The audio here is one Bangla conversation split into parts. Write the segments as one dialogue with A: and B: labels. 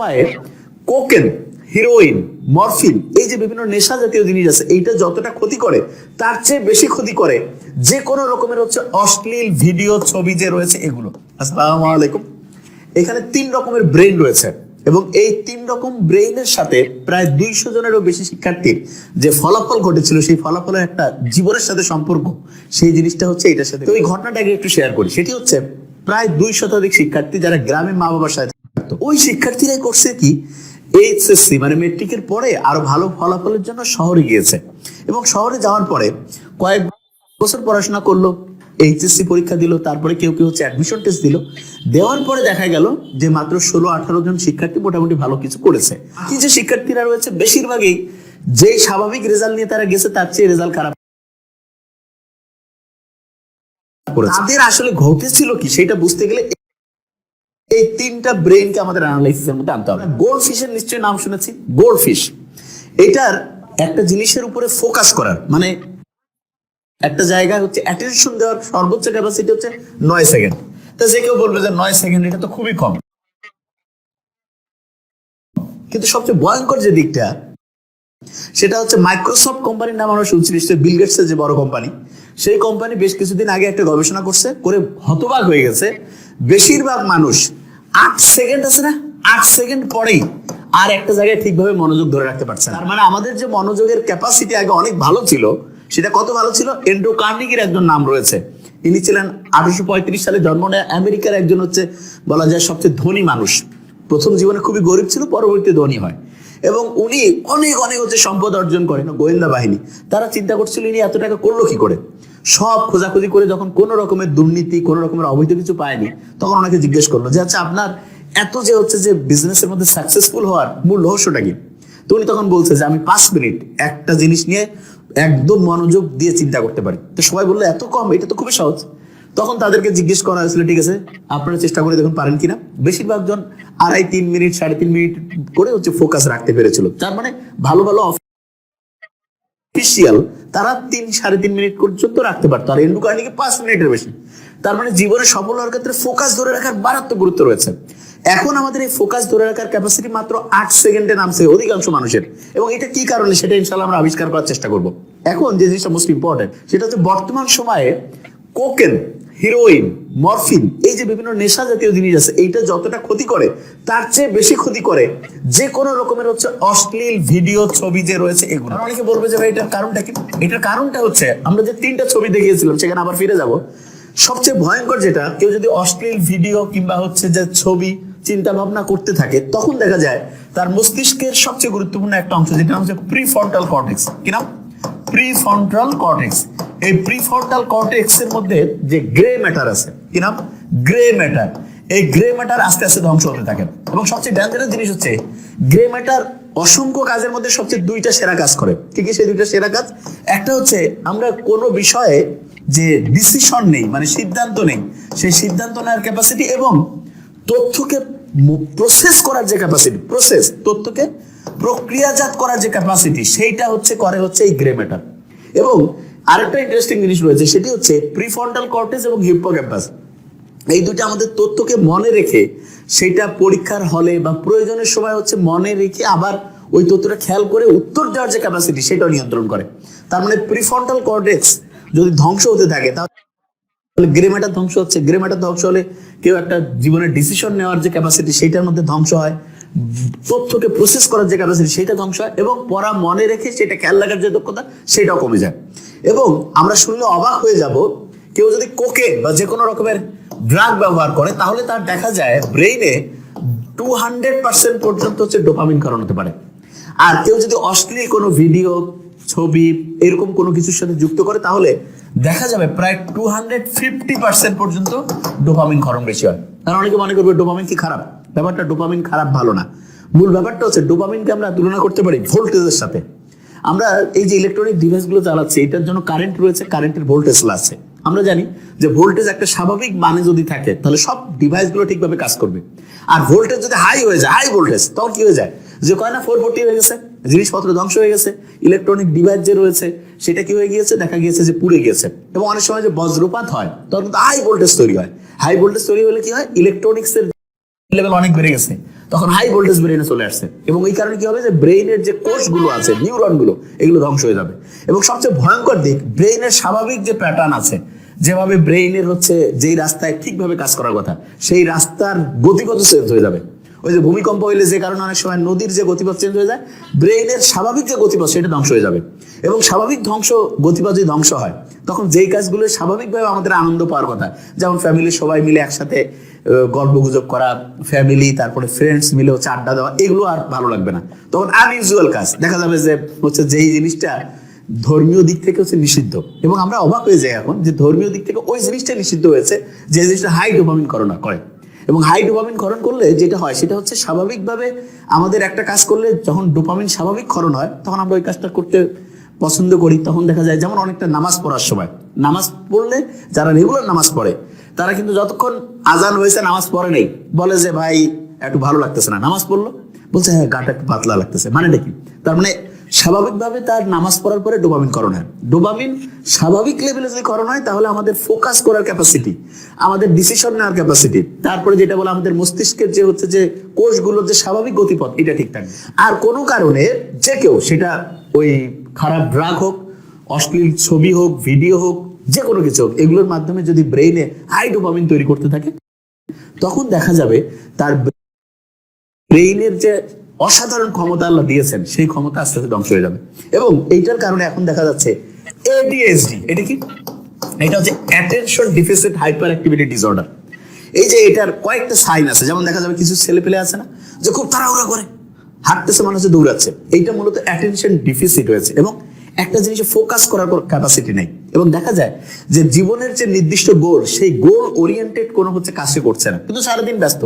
A: সময়ে কোকেন, হিরোইন, মরফিন, এই যে বিভিন্ন নেশা জাতীয় জিনিস আছে, এইটা যতটা ক্ষতি করে, তার চেয়ে বেশি ক্ষতি করে যে কোনো রকমের হচ্ছে অশ্লীল ভিডিও ছবি যে রয়েছে এগুলো। আসসালামু আলাইকুম। এখানে তিন রকমের ব্রেন রয়েছে এবং এই তিন রকম ব্রেইনের সাথে প্রায় দুইশো জনেরও বেশি শিক্ষার্থীর যে ফলাফল ঘটেছিল, সেই ফলাফলের একটা জীবনের সাথে সম্পর্ক, সেই জিনিসটা হচ্ছে এটার সাথে। ওই ঘটনাটাকে একটু শেয়ার করি। সেটি হচ্ছে প্রায় দুই শতাধিক শিক্ষার্থী যারা গ্রামে মা বাবার সাথে ওই শিক্ষার্থীরাই করছে কি? এইচএসসি মানে মেট্রিকের পরে আরও ভালো ফলাফলের জন্য শহরে গিয়েছে। এবং শহরে যাওয়ার পরে কয়েক বছর পড়াশোনা করল, এইচএসসি পরীক্ষা দিল, তারপরে কেউ কেউ হচ্ছে অ্যাডমিশন টেস্ট দিল। দেওয়ার পরে দেখা গেল যে মাত্র ষোলো আঠারো জন শিক্ষার্থী মোটামুটি ভালো কিছু করেছে। কি যে শিক্ষার্থীরা রয়েছে, বেশিরভাগই যে স্বাভাবিক রেজাল্ট নিয়ে তারা গেছে, তার চেয়ে রেজাল্ট খারাপ। তাদের আসলে ঘটেছিল কি, সেটা বুঝতে গেলে এই তিনটা ব্রেনকে আমাদের অ্যানালাইসিসের মধ্যে আনতে হবে। গোল্ড ফিশের নিশ্চয়ই নাম শুনেছি? গোল্ড ফিশ এটার একটা জিনিসের উপরে ফোকাস করার মানে একটা জায়গায় হচ্ছে অ্যাটেনশন দেওয়ার সর্বোচ্চ ক্যাপাসিটি হচ্ছে নয় সেকেন্ড তা যে কেউ বলবে যে নয় সেকেন্ড এটা তো খুবই কম। কিন্তু সবচেয়ে ভয়ঙ্কর যে দিকটা, সেটা হচ্ছে মাইক্রোসফট কোম্পানির নাম আমরা শুনছি, নিশ্চয়ই বিল গেটসের যে বড় কোম্পানি সেই কোম্পানি বেশ কিছুদিন আগে একটা গবেষণা করছে, করে হতবাক হয়ে গেছে। বেশিরভাগ মানুষ আট সেকেন্ড আছে না? আট সেকেন্ড পরেই আর একটা জায়গায় ঠিকভাবে মনোযোগ ধরে রাখতে পারছে না। মানে আমাদের যে মনোযোগের ক্যাপাসিটি আগে অনেক ভালো ছিল, সেটা কত ভালো ছিল? এন্ড্রু কার্নিকের একজন নাম রয়েছে। ইনি ছিলেন আঠারোশো পঁয়ত্রিশ সালে জন্ম নেয়। আমেরিকার একজন হচ্ছে বলা যায় সবচেয়ে ধনী মানুষ। প্রথম জীবনে খুবই গরিব ছিল পরবর্তী ধনী হয়। এবং উনি অনেক অনেক হচ্ছে সম্পদ অর্জন করেন গোয়েন্দা বাহিনী। তারা চিন্তা করছিল ইনি এত টাকা করল কি করে? সব খোঁজাখুঁজি করে যখন কোনো রকমের দুর্নীতি, কোনো রকমের অবৈধ কিছু পায়নি, তখন ওনাকে জিজ্ঞেস করল যে আচ্ছা আপনার এত যে হচ্ছে যে বিজনেসের মধ্যে সাকসেসফুল হওয়ার মূল রহস্যটা কি? তো উনি তখন বলছে যে, আমি পাঁচ মিনিট একটা জিনিস নিয়ে একদম মনোযোগ দিয়ে চিন্তা করতে পারি। তো সবাই বলল, এত কম? এটা তো খুবই সহজ। তখন তাদেরকে জিজ্ঞেস করা হয়েছিল, ঠিক আছে, আপনারা চেষ্টা করে দেখুন পারেন কিনা? বেশিরভাগ জন আড়াই তিন মিনিট, সাড়ে তিন মিনিট করে হচ্ছে ফোকাস রাখতে পেরেছিল। তার মানে ভালো ভালো অফিসিয়াল তারা তিন, সাড়ে তিন মিনিট পর্যন্ত রাখতে পারতো। আর এন্ডু কার্নিকে পাঁচ মিনিটের বেশি। তার মানে জীবনে সফল হওয়ার ক্ষেত্রে ফোকাস ধরে রাখার মারাত্মক গুরুত্ব রয়েছে। এখন আমাদের এই ফোকাস ধরে রাখার ক্যাপাসিটি মাত্র আট সেকেন্ডে নামছে অধিকাংশ মানুষের। এবং এটা কি কারণে সেটা ইনশাল্লাহ আমরা আবিষ্কার করার চেষ্টা করব। এখন যে জিনিসটা মোস্ট ইম্পর্টেন্ট সেটা হচ্ছে বর্তমান সময়ে কোকেন হিরোইন মরফিন, এই যে বিভিন্ন নেশা জাতীয় জিনিস আছে, এইটা যতটা ক্ষতি করে, তার চেয়ে বেশি ক্ষতি করে যে কোনো রকমের হচ্ছে অশ্লীল ভিডিও, ছবি যে রয়েছে, এগুলো। অনেকে বলবে যে ভাই, এটার কারণটা কি? এটার কারণটা হচ্ছে, আমরা যে তিনটা ছবি দেখিয়েছিলাম, সেখানে আবার ফিরে যাব। সবচেয়ে ভয়ঙ্কর যেটা, কেউ যদি অশ্লীল ভিডিও কিংবা হচ্ছে যে ছবি, চিন্তা ভাবনা করতে থাকে, তখন দেখা যায় তার মস্তিষ্কের সবচেয়ে গুরুত্বপূর্ণ একটা অংশ, যেটা হচ্ছে প্রিফ্রন্টাল কর্টেক্স। কি নাম? Prefrontal cortex. এই প্রিফ্রন্টাল কর্টেক্স এর মধ্যে যে গ্রে ম্যাটার আছে কি নাম? গ্রে ম্যাটার এই গ্রে ম্যাটার আস্তে আস্তে ধ্বংস হতে থাকে। এবং সবচেয়ে ডেঞ্জারাস জিনিস হচ্ছে গ্রে ম্যাটার অসংখ্য কাজের মধ্যে সবচেয়ে দুইটা সেরা কাজ করে। কি কি সেই দুইটা সেরা কাজ? একটা হচ্ছে, আমরা কোনো বিষয়ে যে ডিসিশন নেই মানে সিদ্ধান্ত নেই, সেই সিদ্ধান্ত নেওয়ার ক্যাপাসিটি এবং তথ্যকে প্রসেস করার যে ক্যাপাসিটি প্রসেস তথ্যকে প্রক্রিয়াজাত করার যে ক্যাপাসিটি সেইটা হচ্ছে, করে হচ্ছে এই গ্রে ম্যাটার এবং আরেকটা ইন্টারেস্টিং জিনিস রয়েছে, সেটি হচ্ছে প্রিফ্রন্টাল কর্টেজ এবং হিপ্পোক্যাম্পাস এই দুটো আমাদের তথ্যকে মনে রেখে সেটা পরীক্ষার হলে বা প্রয়োজনের সময় হচ্ছে মনে রেখে আবার ওই তথ্যটা খেয়াল করে উত্তর দেওয়ার যে ক্যাপাসিটি সেটাও নিয়ন্ত্রণ করে। তার মানে প্রিফ্রন্টাল কর্টেক্স যদি ধ্বংস হতে থাকে, তাহলে তাহলে গ্রে ম্যাটার ধ্বংস হচ্ছে। গ্রেম্যাটার ধ্বংস হলে কেউ একটা জীবনের ডিসিশন নেওয়ার যে ক্যাপাসিটি সেইটার মধ্যে ধ্বংস হয়। তথ্যকে প্রসেস করার যে ক্যাপাসিটি সেটা ধ্বংস হয় এবং পড়া মনে রেখে সেটা খেয়াল রাখার যে দক্ষতা সেটাও কমে যায়। এবং আমরা শুনলে অবাক হয়ে যাব, কেউ যদি কোকে বা যে কোনো রকমের ড্রাগ ব্যবহার করে, তাহলে তার দেখা যায় ব্রেইনে টু হান্ড্রেড পার্সেন্ট পর্যন্ত হচ্ছে ডোপামিন কারণ হতে পারে। আর কেউ যদি অশ্লীল কোনো ভিডিও ছবি, এরকম কোনো কিছুর সাথে যুক্ত করে, তাহলে দেখা যাবে প্রায় টু হান্ড্রেড ফিফটি পার্সেন্ট পর্যন্ত ডোপামিন ক্ষরণ বেশি হয়। কারণ অনেকে মনে করবে ডোপামিন কি খারাপ? ব্যাপারটা ডোপামিন খারাপ ভালো না। মূল ব্যাপারটা হচ্ছে ডোপামিনকে আমরা তুলনা করতে পারি ভোল্টেজের সাথে। আমরা এই যে ইলেকট্রনিক ডিভাইসগুলো চালাচ্ছি, এটার জন্য কারেন্ট রয়েছে কারেন্টের ভোল্টেজ আছে। আমরা জানি যে ভোল্টেজ একটা স্বাভাবিক মানে যদি থাকে, তাহলে সব ডিভাইসগুলো ঠিকভাবে কাজ করবে। আর ভোল্টেজ যদি হাই হয়ে যায় হাই ভোল্টেজ তখন কি হয়ে যায়? যে কয় না ফোর ফোর্টি হয়ে গেছে, জিনিসপত্র ধ্বংস হয়ে গেছে ইলেকট্রনিক ডিভাইস যে রয়েছে, সেটা কি হয়ে গিয়েছে? দেখা গিয়েছে যে পুড়ে গিয়েছে। এবং অনেক সময় যে বজ্রপাত হয়, তখন কিন্তু হাই ভোল্টেজ তৈরি হয়। হাই ভোল্টেজ তৈরি হলে কি হয়? ইলেকট্রনিক্সের লেভেল অনেক বেড়ে গেছে। তখন হাই ভোল্টেজ ব্রেনে চলে আসছে। এবং এই কারণে কি হবে যে ব্রেইনের যে কোষগুলো আছে নিউরনগুলো এগুলো ধ্বংস হয়ে যাবে। এবং সবচেয়ে ভয়ঙ্কর দিক ব্রেইনের স্বাভাবিক যে প্যাটার্ন আছে, যেভাবে ব্রেইনের হচ্ছে যেই রাস্তায় ঠিকভাবে কাজ করার কথা, সেই রাস্তার গতিগত চেঞ্জ হয়ে যাবে। ওই যে ভূমিকম্প হইলে যে কারণে অনেক সময় নদীর যে গতিপথ চেঞ্জ হয়ে যায় ব্রেইনের স্বাভাবিক যে গতিপথ সেটা ধ্বংস হয়ে যাবে। এবং স্বাভাবিক ধ্বংস, গতিপথ যদি ধ্বংস হয়, তখন যেই কাজগুলো স্বাভাবিকভাবে আমাদের আনন্দ পাওয়ার কথা, যেমন ফ্যামিলির সবাই মিলে একসাথে গল্প গুজব করা ফ্যামিলি তারপরে ফ্রেন্ডস মিলে হচ্ছে আড্ডা দেওয়া, এগুলো আর ভালো লাগবে না। তখন আনইউজুয়াল কাজ। দেখা যাবে যে হচ্ছে যেই জিনিসটা ধর্মীয় দিক থেকে হচ্ছে নিষিদ্ধ। এবং আমরা অবাক হয়ে যাই এখন যে ধর্মীয় দিক থেকে ওই জিনিসটা নিষিদ্ধ হয়েছে, যে জিনিসটা হাই ডোপামিন করোনা করে। এবং হাই ডোপামিন ক্ষরণ করলে যেটা হয়, সেটা হচ্ছে স্বাভাবিকভাবে আমাদের একটা কাজ করলে যখন ডোপামিন স্বাভাবিক ক্ষরণ হয়, তখন আমরা ওই কাজটা করতে পছন্দ করি। তখন দেখা যায় যেমন অনেকটা নামাজ পড়ার সময়। নামাজ পড়লে যারা রেগুলার নামাজ পড়ে, তারা কিন্তু যতক্ষণ আজান হয়েছে নামাজ পড়ে নেই, বলে যে, ভাই, একটু ভালো লাগতেছে না। নামাজ পড়ল, বলছে হ্যাঁ গাটা একটু পাতলা লাগতেছে। মানে কি? তার মানে স্বাভাবিকভাবে তার নামাজ পড়ার পরে ডোপামিন করণ হয়। ডোপামিন স্বাভাবিক লেভেলে যদি করণ হয়, তাহলে আমাদের ফোকাস করার ক্যাপাসিটি আমাদের ডিসিশন নেওয়ার ক্যাপাসিটি তারপরে যেটা বলে আমাদের মস্তিষ্কের যে হচ্ছে যে কোষগুলোর যে স্বাভাবিক গতিপথ, এটা ঠিক থাকবে। আর কোনো কারণে যে কেউ, সেটা ওই খারাপ ড্রাগ হোক, অশ্লীল ছবি হোক ভিডিও হোক, যে কোনো কিছু হোক, এগুলোর মাধ্যমে যদি ব্রেইনে হাই ডোপামিন তৈরি করতে থাকে, তখন দেখা যাবে তার ব্রেইনের যে অসাধারণ ক্ষমতা আল্লাহ দিয়েছেন, সেই ক্ষমতা আস্তে আস্তে ধ্বংস হয়ে যাবে। এবং এইটার কারণে এখন দেখা যাচ্ছে এডিএসডি এটা কি? এটা হচ্ছে attention deficit hyperactivity disorder এই যে এটার কয়েকটা সাইন আছে, যেমন দেখা যাবে কিছু ছেলে পেলে আছে না, যে খুব তাড়াহুড়া করে, হাঁটতেছে, মানুষ দৌড়াচ্ছে। এইটা মূলত অ্যাটেনশন ডিফিসিট হয়েছে এবং একটা জিনিসে ফোকাস করার ক্যাপাসিটি নেই। এবং দেখা যায় যে জীবনের যে নির্দিষ্ট গোল, সেই গোল ওরিয়েন্টেড কোনো হচ্ছে কাজ করছে না। কিন্তু সারাদিন ব্যস্ত।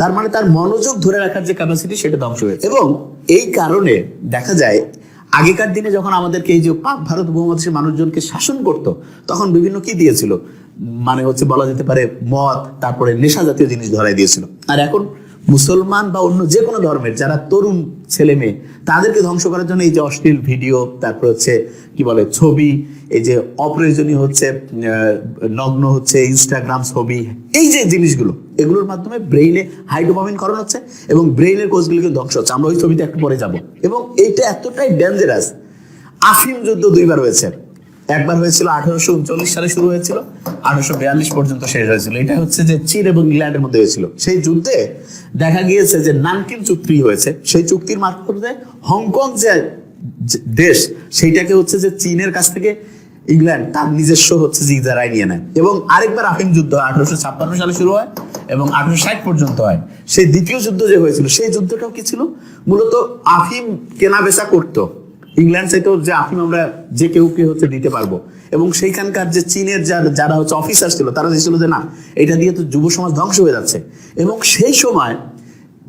A: তার মানে তার মনোযোগ ধরে রাখার যে ক্যাপাসিটি সেটা ধ্বংস হয়েছে এবং এই কারণে দেখা যায়, আগেকার দিনে যখন আমাদেরকে এই যে পাক ভারত উপমহাদেশের মানুষজনকে শাসন করত, তখন বিভিন্ন কি দিয়েছিল? মানে হচ্ছে বলা যেতে পারে মদ, তারপরে নেশা জাতীয় জিনিস ধরাই দিয়েছিল। আর এখন মুসলমান বা অন্য যে কোনো ধর্মের, যারা তরুণ ছেলে মেয়ে, তাদেরকে ধ্বংস করার জন্য এই যে অশ্লীল ভিডিও, তারপর হচ্ছে কি বলে ছবি, এই যে অপ্রয়োজনীয় হচ্ছে নগ্ন হচ্ছে ইনস্টাগ্রাম ছবি, এই যে জিনিসগুলো, এগুলোর মাধ্যমে ব্রেইনে হাইড্রোপামিন করণ হচ্ছে এবং ব্রেইনের কোষগুলোকে ধ্বংস হচ্ছে। আমরা ওই ছবিতে একটু পরে যাব। এবং এইটা এতটাই ডেঞ্জারাস আফিম যুদ্ধ দুইবার হয়েছে। একবার হয়েছিল আঠারোশো উনচল্লিশ সালে শুরু হয়েছিল, আঠারোশো বিয়াল্লিশ পর্যন্ত শেষ হয়েছিল। এটা হচ্ছে যে চীন এবং ইংল্যান্ডের মধ্যে হয়েছিল। সেই যুদ্ধে দেখা গিয়েছে যে নানকিন চুক্তি হয়েছে। সেই চুক্তির মারফতে হংকং যে দেশ, সেইটাকে হচ্ছে যে চীনের কাছ থেকে ইংল্যান্ড তার নিজস্ব হচ্ছে যে ইজারায় নিয়ে নেয়। এবং আরেকবার আফিম যুদ্ধ আঠারোশো ছাপ্পান্ন সালে শুরু হয় এবং আঠারোশো ষাট পর্যন্ত হয়। সেই দ্বিতীয় যুদ্ধ যে হয়েছিল, সেই যুদ্ধটাও কি ছিল? মূলত আফিম কেনা বেচা করতো। ইংল্যান্ড চাইতেও যে আফিম আমরা যে কেউ কে হচ্ছে দিতে পারব। এবং সেইখানকার যে চীনের যারা হচ্ছে অফিসার ছিল, তারা চেয়েছিল যে না, এটা দিয়ে তো যুব সমাজ ধ্বংস হয়ে যাচ্ছে। এবং সেই সময়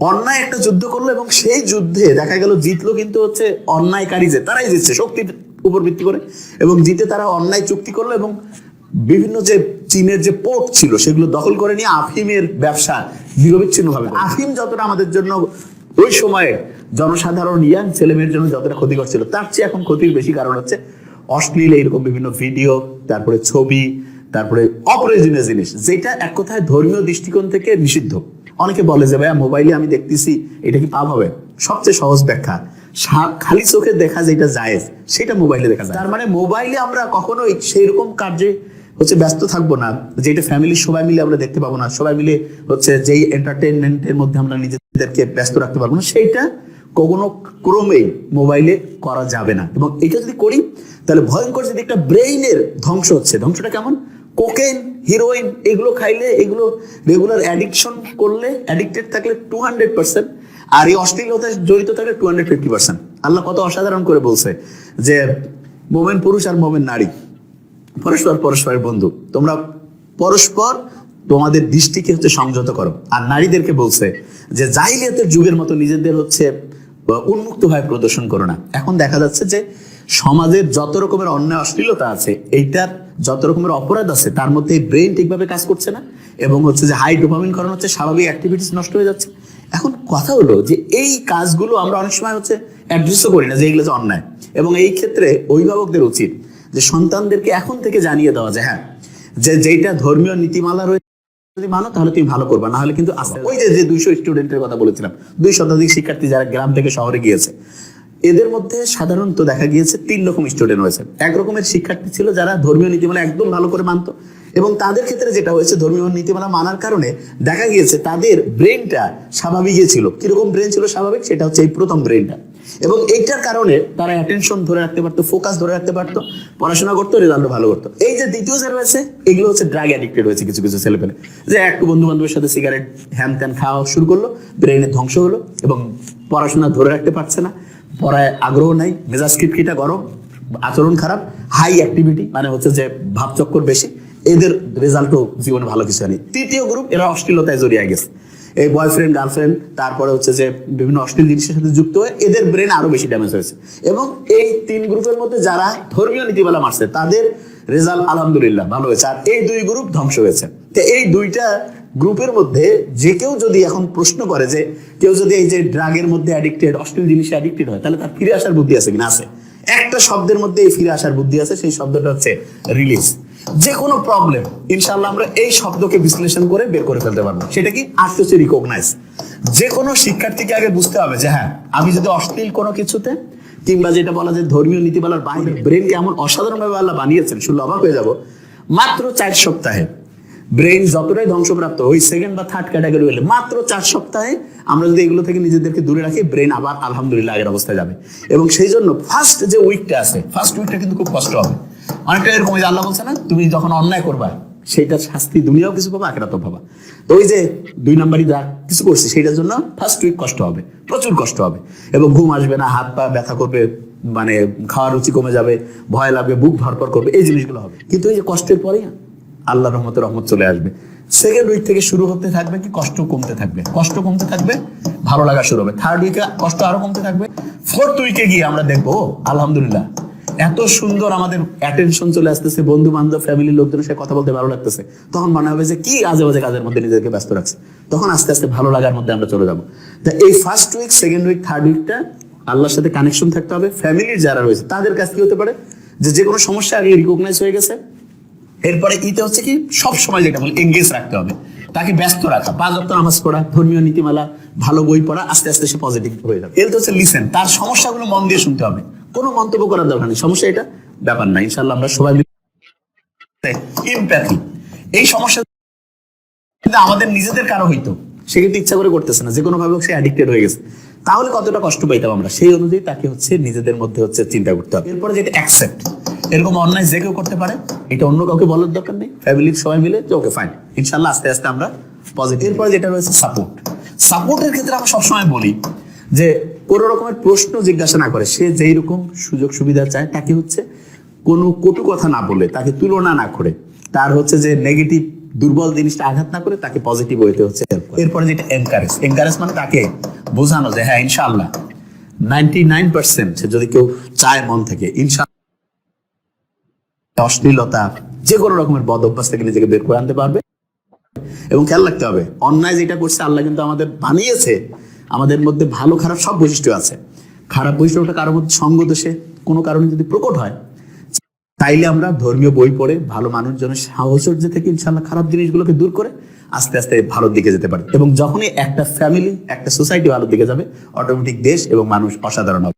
A: অন্যায় একটা যুদ্ধ করল এবং সেই যুদ্ধে দেখা গেল জিতলো কিন্তু হচ্ছে অন্যায়কারী যে, তারাই জিতছে শক্তির উপর ভিত্তি করে। এবং জিতে তারা অন্যায় চুক্তি করল এবং বিভিন্ন যে চীনের যে পোর্ট ছিল, সেগুলো দখল করে নিয়ে আফিমের ব্যবসা নিরবিচ্ছিন্ন ভাবে আফিম যতটা আমাদের জন্য ওই সময়ে জনসাধারণ, ইয়াং ছেলেমেয়ের জন্য যতটা ক্ষতি করছিল তার চেয়ে এখন ক্ষতির বেশি কারণ হচ্ছে অশ্লীল এইরকম বিভিন্ন ভিডিও, তারপরে ছবি, তারপরে অপ্রয়োজনীয় জিনিস, যেটা এক কথায় ধর্মীয় দৃষ্টিকোণ থেকে নিষিদ্ধ। অনেকে বলে যে, ভাইয়া মোবাইলে আমি দেখতেছি, এটা কি পাপ হবে? সবচেয়ে সহজ ব্যাখ্যা খালি চোখে দেখা যেটা জায়েজ, সেটা মোবাইলে দেখা যায় তার মানে মোবাইলে আমরা কখনোই সেই রকম কার্যে হচ্ছে ব্যস্ত থাকব না। যেটা ফ্যামিলির সবাই মিলে আমরা দেখতে পাবো না। সবাই মিলে হচ্ছে যেই এন্টারটেনমেন্টের মধ্যে আমরা নিজেদেরকে ব্যস্ত রাখতে পারব না, সেইটা কোনো ক্রমে মোবাইলে করা যাবে না। এবং এটা যদি করি, তাহলে ভয়ঙ্কর যদি একটা ব্রেইনের ধ্বংস হচ্ছে। ধ্বংসটা কেমন? কোকেন হিরোইন এগুলো খাইলে, এগুলো রেগুলার অ্যাডিকশন করলে অ্যাডিক্টেড থাকলে টু হান্ড্রেড পার্সেন্ট আর এই অশ্লীলতায় জড়িত থাকলে two hundred fifty percent Allah কত অসাধারণ করে বলছে যে, মোমেন পুরুষ আর মোমেন নারী। পরস্পর পরস্পরের বন্ধু। তোমরা পরস্পর তোমাদের দৃষ্টিকে হচ্ছে সংযত করো। আর নারীদেরকে বলছে যে, জাহিলিয়াতের যুগের মতো নিজেদের হচ্ছে উন্মুক্ত ভাবে প্রদর্শন করো না। এখন দেখা যাচ্ছে যে, সমাজের যত রকমের অন্যায় অশ্লীলতা আছে, এইটার যত রকমের অপরাধ আছে, তার মধ্যে ব্রেন ঠিকভাবে কাজ করছে না। এবং হচ্ছে যে হাই ডোপামিন করানো হচ্ছে, স্বাভাবিক অ্যাক্টিভিটিস নষ্ট হয়ে যাচ্ছে। এখন কথা হলো যে, এই কাজগুলো আমরা অনেক সময় হচ্ছে অ্যাড্রেসও করি না যে, এগুলো অন্যায়। এবং এই ক্ষেত্রে অভিভাবকদের উচিত যে সন্তানদেরকে এখন থেকে জানিয়ে দেওয়া যে হ্যাঁ যে যেটা ধর্মীয় নীতিমালা রয়েছে, যদি মানো তাহলে তুমি ভালো করবা। না হলে কিন্তু ওই যে দুইশো স্টুডেন্টের কথা বলেছিলাম, দুই শতাধিক শিক্ষার্থী যারা গ্রাম থেকে শহরে গিয়েছে, এদের মধ্যে সাধারণত দেখা গিয়েছে তিন রকম স্টুডেন্ট হয়েছে এক রকমের শিক্ষার্থী ছিল যারা ধর্মীয় নীতিমালা একদম ভালো করে মানতো এবং তাদের ক্ষেত্রে যেটা হয়েছে, ধর্মীয় নীতিমালা মানার কারণে দেখা গিয়েছে তাদের ব্রেনটা স্বাভাবিকই ছিল। কীরকম ব্রেন ছিল স্বাভাবিক? সেটা হচ্ছে এই প্রথম ব্রেনটা এবং এইটার কারণে তারা অ্যাটেনশন ধরে রাখতে পারতো ফোকাস ধরে রাখতে পারতো, পড়াশোনা করতো রেজাল্ট ভালো করতো। এই যে দ্বিতীয় যে রয়েছে, এগুলো হচ্ছে ড্রাগ অ্যাডিক্টেড হয়েছে কিছু কিছু ছেলে যে একটু বন্ধু বান্ধবের সাথে সিগারেট হ্যান ত্যান খাওয়া শুরু করল ব্রেনের ধ্বংস হলো এবং পড়াশোনা ধরে রাখতে পারছে না। পড়ায় আগ্রহ নাই, মেজাজ খিটখিটা গরম, আচরণ খারাপ হাই অ্যাক্টিভিটি মানে হচ্ছে যে ভাবচক্কর বেশি। এদের রেজাল্টও জীবনে ভালো কিছু হয়নি। তৃতীয় গ্রুপ এরা অশ্লীলতায় জড়িয়ে গেছে। এই বয়ফ্রেন্ড গার্লফ্রেন্ড তারপরে হচ্ছে যে বিভিন্ন অশ্লীল জিনিসের সাথে যুক্ত হয়ে এদের ব্রেন আরও বেশি ড্যামেজ হয়েছে। এবং এই তিন গ্রুপের মধ্যে যারা ধর্মীয় নীতিমালা মারছে, তাদের রেজাল্ট আলহামদুলিল্লাহ ভালো হয়েছে। আর এই দুই গ্রুপ ধ্বংস হয়েছে। তো এই দুইটা গ্রুপের মধ্যে যে কেউ যদি এখন প্রশ্ন করে যে, কেউ যদি এই যে ড্রাগের মধ্যে অ্যাডিক্টেড অশ্লীল জিনিসে অ্যাডিক্টেড হয়, তাহলে তার ফিরে আসার বুদ্ধি আছে কিনা? আছে। একটা শব্দের মধ্যে এই ফিরে আসার বুদ্ধি আছে, সেই শব্দটা হচ্ছে রিলিজ যে কোনো প্রবলেম ইনশাল্লাহ আমরা এই শব্দকে বিশ্লেষণ করে বের করে ফেলতে পারব। সেটা কি? আর্ট রিকগনাইজ যে কোনো শিক্ষার্থীকে আগে বুঝতে হবে যে হ্যাঁ আমি যদি অশ্লীল কোনো কিছুতে, কিংবা যেটা বলা যায় ধর্মীয় নীতিমালার বাইরে ব্রেনকে এমন অসাধারণভাবে আল্লাহ বানিয়েছেন, শুনলে অবাক হয়ে যাব। মাত্র চার সপ্তাহে ব্রেন যতটাই ধ্বংসপ্রাপ্ত, ওই সেকেন্ড বা থার্ড ক্যাটাগরি হলে মাত্র চার সপ্তাহে আমরা যদি এগুলো থেকে নিজেদেরকে দূরে রাখি ব্রেন আবার আলহামদুলিল্লাহ আগের অবস্থায় যাবে। এবং সেই জন্য ফার্স্ট যে উইকটা আছে ফার্স্ট উইকটা কিন্তু খুব কষ্ট হবে। অনেকটা এরকম আল্লাহ বলছে না, তুমি যখন অন্যায় করবা, সেইটার শাস্তি দুনিয়াও কিছু পাবা, আখেরাতও পাবা। তো ওই যে দুই নাম্বারই যা কিছু করছি, সেইটার জন্য ফার্স্ট উইক কষ্ট হবে, প্রচুর কষ্ট হবে। এবং ঘুম আসবে না, হাত পা ব্যথা করবে মানে খাওয়ার রুচি কমে যাবে, ভয় লাগবে, বুক ধরপর করবে, এই জিনিসগুলো হবে। কিন্তু এই যে কষ্টের পরেই আল্লাহ রহমতের রহমত চলে আসবে। সেকেন্ড উইক থেকে শুরু হতে থাকবে কি? কষ্ট কমতে থাকবে। কষ্ট কমতে থাকবে, ভালো লাগা শুরু হবে। থার্ড উইকে কষ্ট আরও কমতে থাকবে। ফোর্থ উইকে গিয়ে আমরা দেখব আলহামদুলিল্লাহ এত সুন্দর আমাদের অ্যাটেনশন চলে আসতেছে বন্ধু বান্ধব ফ্যামিলির লোকজনের সাথে কথা বলতে ভালো লাগতেছে। তখন মনে হবে যে কি আজে বাজে কাজের মধ্যে নিজেকে ব্যস্ত রাখছে। তখন আস্তে আস্তে ভালো লাগার মধ্যে আমরা চলে যাব। তা এই first week second week third উইকটা আল্লাহর সাথে কানেকশন থাকতে হবে। ফ্যামিলির যারা রয়েছে, তাদের কাছ কি হতে পারে? যে যে কোনো সমস্যা আগে রিকগনাইজ হয়ে গেছে। এরপরে ইতে হচ্ছে কি সব সময় যেটা বলি এঙ্গেজ রাখতে হবে। তাকে ব্যস্ত রাখা পাঁচ অক্ট নামাজ পড়া, ধর্মীয় নীতিমালা, ভালো বই পড়া, আস্তে আস্তে সে পজিটিভ হয়ে যাবে। এর তো হচ্ছে লিসেন তার সমস্যাগুলো মন দিয়ে শুনতে হবে। কোনো মন্তব্য করার দরকার নেই। সমস্যা এটা? ব্যাপার না ইনশাল্লাহ আমরা সবাই মিলে এই সমস্যা আমাদের নিজেদের কারও হইতো। সে কিন্তু ইচ্ছা করে করতেছে না যে কোনো ভাবে সে অ্যাডিক্টেড হয়ে গেছে। তাহলে কতটা কষ্ট পাইতাম আমরা? সেই অনুযায়ী তাকে হচ্ছে নিজেদের মধ্যে হচ্ছে চিন্তা করতে হবে। এরপরে যেটা অ্যাকসেপ্ট এরকম অন্যায় যে কেউ করতে পারে, এটা অন্য কাউকে বলার দরকার নেই। ফ্যামিলির সবাই মিলে যে ওকে ফাইন ইনশাল্লাহ আস্তে আস্তে আমরা পজিটিভ এরপরে যেটা রয়েছে সাপোর্ট সাপোর্টের ক্ষেত্রে আমরা সবসময় বলি যে কোন রকমের প্রশ্ন জিজ্ঞাসা না করে। সে যেই রকম সুযোগ সুবিধা চায়, তাকে হচ্ছে কোনো কটু কথা না বলে, তাকে তুলনা না করে, তার হচ্ছে যে নেগেটিভ দুর্বল জিনিসটা আঘাত না করে তাকে পজিটিভ হইতে হচ্ছে এরপরে যেটা এনকারেজ এনকারেজ মানে তাকে বোঝানো যে হ্যাঁ ইনশাআল্লাহ নাইনটি নাইন পার্সেন্ট যদি কেউ চায় মন থেকে, ইনশাআল্লাহ অশ্লীলতা, যে কোনো রকমের বদ অভ্যাস থেকে নিজেকে বের করে আনতে পারবে এবং খেয়াল রাখতে হবে। অন্যায় যেটা করছে, আল্লাহ কিন্তু আমাদের বানিয়েছে আমাদের মধ্যে ভালো, খারাপ সব বৈশিষ্ট্য আছে। খারাপ বৈশিষ্ট্যটা কারোর মধ্যে সঙ্গ দোষে কোনো কারণে যদি প্রকট হয়, তাইলে আমরা ধর্মীয় বই পড়ে ভালো মানুষজনের সাহচর্য থেকে ইনশাল্লাহ খারাপ জিনিসগুলোকে দূর করে আস্তে আস্তে ভালোর দিকে যেতে পারে। এবং যখনই একটা ফ্যামিলি একটা সোসাইটি ভালোর দিকে যাবে অটোমেটিক দেশ এবং মানুষ অসাধারণ হবে।